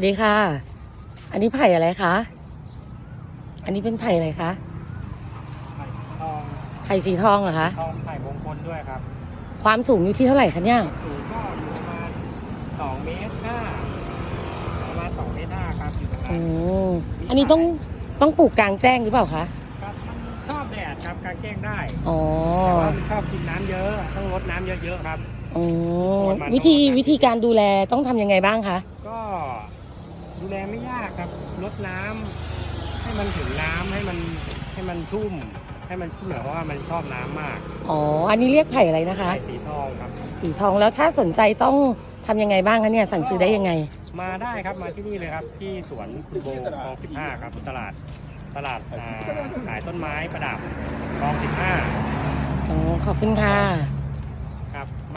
วัสดีค่ะ อันนี้ไผ่อะไรคะ อันนี้เป็นไผ่อะไรคะ ไผ่ทองไผ่สีทองเหรอคะ ทองไผ่มงคลด้วยครับความสูงอยู่ที่เท่าไหร่คะเนี่ย สูงก็อยู่ประมาณสองเมตรห้าประมาณสองเมตรห้าครับอยู่ตรงนั้อืนมอันนี้ต้องต้องปลูกกลางแจ้งหรือเปล่าคะ ครับมันชอบแดดครับกางแจ้งได้อ๋อ แต่ว่ามันชอบกินน้ำเยอะต้องลดน้ำเยอะๆครับ อ๋อมันวิธีวิธีการดูแลต้องทำยังไงบ้างคะ ก็ ดูแลไม่ยากครับลดน้ำให้มันถึงน้ำให้มันให้มันชุ่ม ให้มันชุ่มหน่อยเพราะว่ามันชอบน้ำมาก อ๋อ อันนี้เรียกไผ่อะไรนะคะไผ่สีทองครับ สีทองแล้วถ้าสนใจต้องทำยังไงบ้างคะเนี่ยสั่งซื้อได้ยังไง มาได้ครับมาที่นี่เลยครับ ที่สวนคุณโบคลอง15ครับตลาดตลาดอ่าขายต้นไม้ประดับคลอง15อ๋อขอบคุณค่ะ